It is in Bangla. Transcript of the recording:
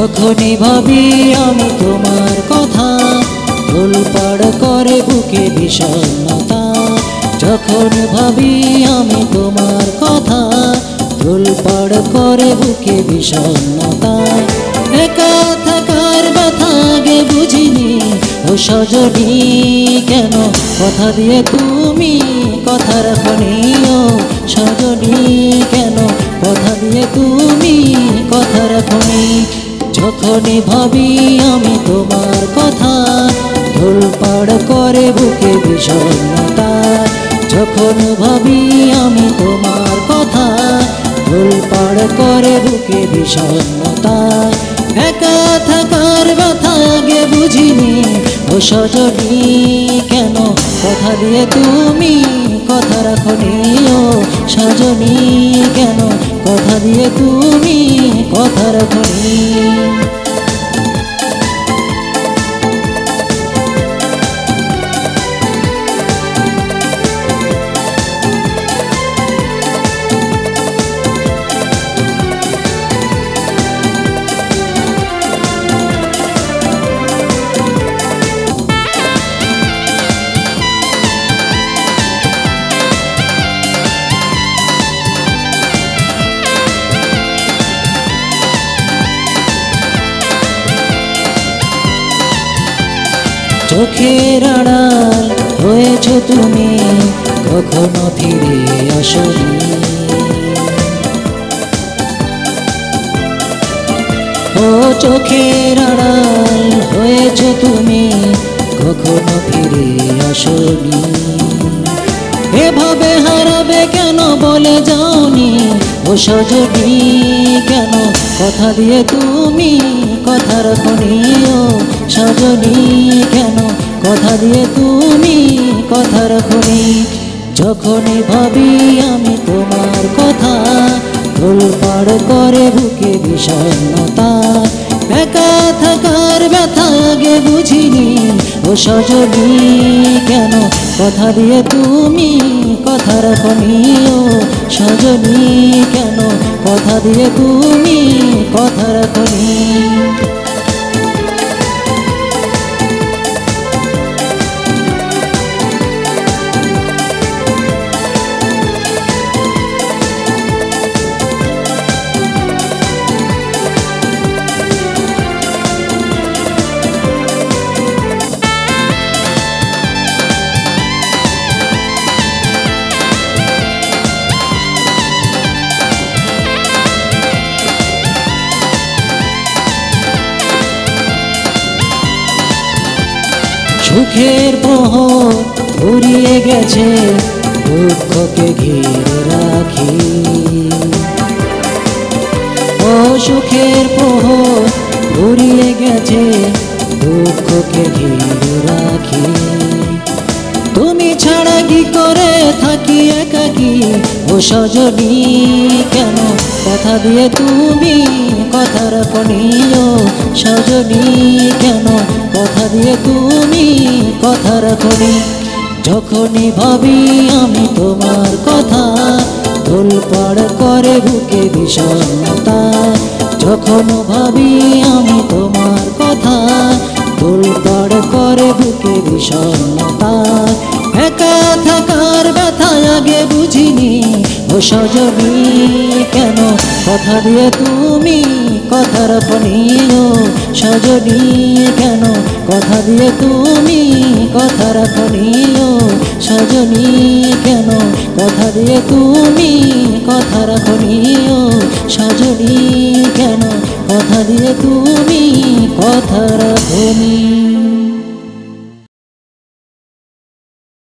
যখনই ভাবি আমি তোমার কথা তোলপাড় করে বুকে বিষণ্ণতা। যখন ভাবি আমি তোমার কথা তোলপাড় করে বুকে বিষণ্ণতা। একা থাকার ব্যথা আগে বুঝিনি, ও সজনী কেন? কথা দিয়ে তুমি কথা রাখনি ও সজনী কেন? কথা দিয়ে তুমি কথা রাখনি যখনই ভাবি আমি তোমার কথা ধুলপাড় করে বুকে বিষণ্ণতা। যখন ভাবি আমি তোমার কথা ধুলপাড় করে বুকে বিষণ্ণতা। একা থাকার ব্যথা আগে বুঝিনি, ও সজনী, কেন? কথা দিয়ে তুমি কথা রাখনি ও সজনী, কেন? কথা দিয়ে তুমি কথা রাখনি চোখের আড়াল হয়েছ তুমি, কখনো ফিরে আসনি। ও চোখের আড়াল হয়েছ তুমি, কখনো ফিরে আসনি। এভাবে হারাবে কেন বলে যাওনি? ও সজনী কেন কথা দিয়ে তুমি? কথা রাখনি ও সজনী কেন? কথা দিয়ে তুমি কথার রাখনি যখনই ভাবি আমি তোমার কথা পাড় করে বুকে বিষণ্ণতা। একা থাকার ব্যথা আগে বুঝিনি। ও সজনী কেন? কথা দিয়ে তুমি কথা রাখনি ও সজনী কেন? কথা দিয়ে তুমি কথা রাখনি সুখের প্রহর ঘুরিয়ে গেছে, দুঃখকে ঘিরে রাখি। ও সুখের প্রহর ঘুরিয়ে গেছে, দুঃখকে ঘিরে রাখি। তুমি ছাড়া কি করে থাকি একাকি। ও সজনী, কেন? কথা দিয়ে তুমি কথা রাখনি ও সজনী, কেন? কথা দিয়ে তুমি কথা রাখনি যখনই ভাবি আমি তোমার কথা পাড় করে বুকে বিষণ্ণতা। যখন ভাবি আমি তোমার কথা পাড় করে বুকে বিষণ্ণতা। সজনী কেন? কথা দিয়ে তুমি কথা রাখনি ও সজনী কেন? কথা দিয়ে তুমি কথা রাখনি ও সজনী কেন? কথা দিয়ে তুমি কথা রাখনি ও সজনী কেন? কথা দিয়ে তুমি কথা রাখনি